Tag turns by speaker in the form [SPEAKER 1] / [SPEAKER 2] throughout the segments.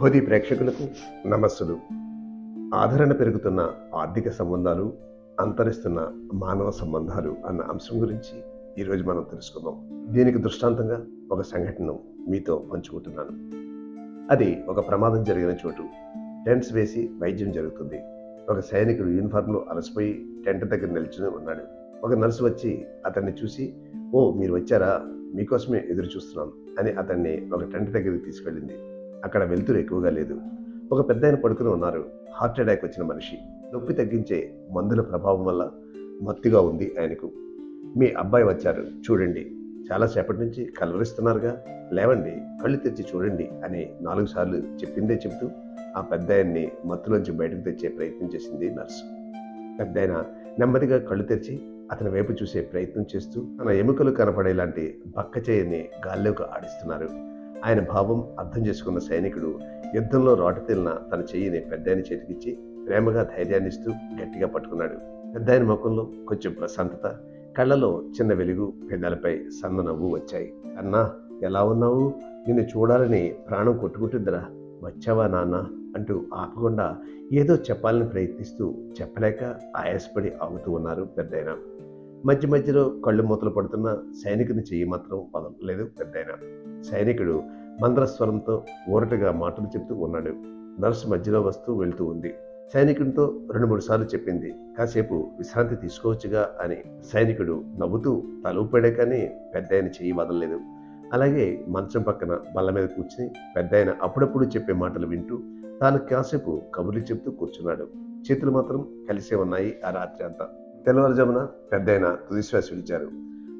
[SPEAKER 1] భోది ప్రేక్షకులకు నమస్సులు. ఆదరణ పెరుగుతున్న ఆర్థిక సంబంధాలు అంతరిస్తున్న మానవ సంబంధాలు అన్న అంశం గురించి ఈరోజు మనం తెలుసుకుందాం. దీనికి దృష్టాంతంగా ఒక సంఘటనను మీతో పంచుకుంటున్నాను. అది ఒక ప్రమాదం జరిగిన చోటు. టెంట్స్ వేసి వైద్యం జరుగుతుంది. ఒక సైనికుడు యూనిఫామ్లో అలసిపోయి టెంట్ దగ్గర నిల్చుని ఉన్నాడు. ఒక నర్సు వచ్చి అతన్ని చూసి ఓ మీరు వచ్చారా? మీకోసమే ఎదురు చూస్తున్నాం అని అతన్ని ఒక టెంట్ దగ్గరికి తీసుకెళ్ళింది. అక్కడ వెలుతురు ఎక్కువగా లేదు. ఒక పెద్ద ఆయన పడుకుని ఉన్నారు. హార్ట్ అటాక్ వచ్చిన మనిషి. నొప్పి తగ్గించే మందుల ప్రభావం వల్ల మత్తుగా ఉంది ఆయనకు. మీ అబ్బాయి వచ్చారు. చూడండి. చాలాసేపటి నుంచి కలవరిస్తున్నారుగా. లేవండి. కళ్ళు తెచ్చి చూడండి అని నాలుగు సార్లు చెప్పిందే చెబుతూ ఆ పెద్ద ఆయన్ని మత్తులోంచి బయటకు తెచ్చే ప్రయత్నం చేసింది నర్సు. పెద్ద ఆయన నెమ్మదిగా కళ్ళు తెరిచి అతని వైపు చూసే ప్రయత్నం చేస్తూ తన ఎముకలు కనపడేలాంటి బక్క చేయని గాల్లోకి ఆడిస్తున్నారు. ఆయన భావం అర్థం చేసుకున్న సైనికుడు యుద్ధంలో రోటతీలిన తన చెయ్యిని పెద్దాయన చేతికిచ్చి ప్రేమగా ధైర్యాన్నిస్తూ గట్టిగా పట్టుకున్నాడు. పెద్దాయన ముఖంలో కొంచెం ప్రశాంతత కళ్ళలో చిన్న వెలుగు పెదాలపై సన్న నవ్వు వచ్చాయి. అన్నా ఎలా ఉన్నావు? నిన్ను చూడాలని ప్రాణం కొట్టుకుంటుందిరా. వచ్చావా నాన్న? అంటూ ఆపకుండా ఏదో చెప్పాలని ప్రయత్నిస్తూ చెప్పలేక ఆయాసపడి ఆగుతూ ఉన్నారు పెద్దయినా. మధ్య మధ్యలో కళ్ళు మూతలు పడుతున్న సైనికుని చెయ్యి మాత్రం వదలలేదు పెద్దయిన. సైనికుడు మంద్రస్వరంతో ఊరటగా మాటలు చెప్తూ ఉన్నాడు. నర్సు మధ్యలో వస్తూ వెళ్తూ ఉంది. సైనికుడితో రెండు మూడు సార్లు చెప్పింది. కాసేపు విశ్రాంతి తీసుకోవచ్చుగా అని సైనికుడు నవ్వుతూ తల ఊపాడే కానీ పెద్ద ఆయన చెయ్యి వదలలేదు అలాగే మంచం పక్కన బల్ల మీద కూర్చుని పెద్ద ఆయన అప్పుడప్పుడు చెప్పే మాటలు వింటూ తాను కాసేపు కబుర్లు చెప్తూ కూర్చున్నాడు. చేతులు మాత్రం కలిసే ఉన్నాయి ఆ రాత్రి అంతా. తెల్లవారుజామున పెద్ద తుదిశ్వాస విడిచారు.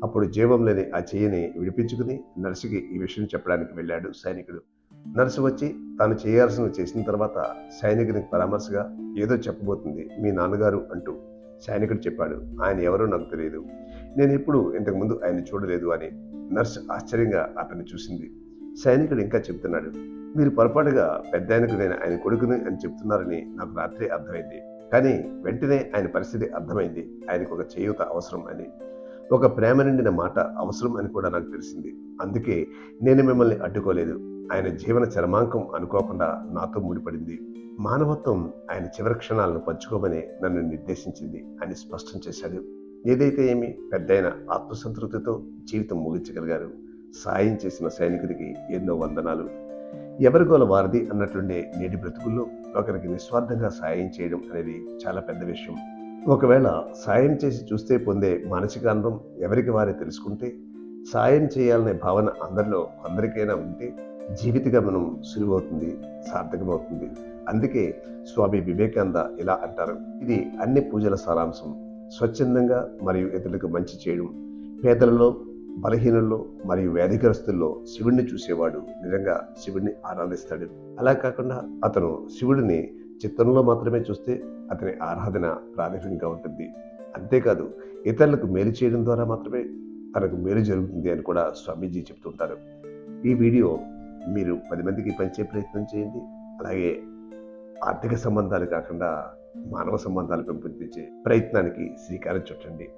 [SPEAKER 1] అప్పుడు జీవం లేని ఆ చెయ్యిని విడిపించుకుని నర్సుకి ఈ విషయం చెప్పడానికి వెళ్ళాడు సైనికుడు. నర్సు వచ్చి తాను చేయాల్సినవి చేసిన తర్వాత సైనికునికి పరామర్శగా ఏదో చెప్పబోతుంది మీ నాన్నగారు అంటూ సైనికుడు చెప్పాడు. ఆయన ఎవరో నాకు తెలియదు. నేను ఎప్పుడు ఇంతకుముందు ఆయన చూడలేదు అని నర్సు ఆశ్చర్యంగా అతన్ని చూసింది. సైనికుడు ఇంకా చెప్తున్నాడు. మీరు పొరపాటుగా పెద్ద ఆయనకు నేను ఆయన కొడుకుని అని చెప్తున్నారని నాకు రాత్రి అర్థమైంది. కానీ వెంటనే ఆయన పరిస్థితి అర్థమైంది. ఆయనకు ఒక చేయూత అవసరం అని. ఒక ప్రేమ నిండిన మాట అవసరం అని కూడా నాకు తెలిసింది. అందుకే నేను మిమ్మల్ని అడ్డుకోలేదు. ఆయన జీవన చరమాంకం అనుకోకుండా నాతో ముడిపడింది. మానవత్వం ఆయన చివరి క్షణాలను పంచుకోమని నన్ను నిర్దేశించింది. అని స్పష్టం చేశాడు. ఏదైతే ఏమి పెద్దయిన ఆత్మసంతృప్తితో జీవితం ముగించగలిగారు. సాయం చేసిన సైనికుడికి ఎన్నో వందనాలు. ఎవరి గోల వారిది అన్నట్లుండే నేటి బ్రతుకుల్లో ఒకరికి నిస్వార్థంగా సాయం చేయడం అనేది చాలా పెద్ద విషయం. ఒకవేళ సాయం చేసి చూస్తే పొందే మానసిక ఆనందం ఎవరికి వారే తెలుసుకుంటే సాయం చేయాలనే భావన అందరిలో కొందరికైనా ఉంటే జీవిత గమనం సులువవుతుంది సార్థకమవుతుంది. అందుకే స్వామి వివేకానంద ఇలా అంటారు. ఇది అన్ని పూజల సారాంశం. స్వచ్ఛందంగా మరియు ఇతరులకు మంచి చేయడం పేదలలో బలహీనుల్లో మరియు వ్యాధిగ్రస్తుల్లో శివుడిని చూసేవాడు నిజంగా శివుడిని ఆరాధిస్తాడు. అలా కాకుండా అతను శివుడిని చిత్రంలో మాత్రమే చూస్తే అతని ఆరాధన ప్రాథమికంగా ఉంటుంది. అంతేకాదు ఇతరులకు మేలు చేయడం ద్వారా మాత్రమే తనకు మేలు జరుగుతుంది అని కూడా స్వామీజీ చెప్తుంటారు. ఈ వీడియో మీరు పది మందికి పంచే ప్రయత్నం చేయండి. అలాగే ఆర్థిక సంబంధాలు కాకుండా మానవ సంబంధాలు పెంపొందించే ప్రయత్నానికి శ్రీకారం చుట్టండి.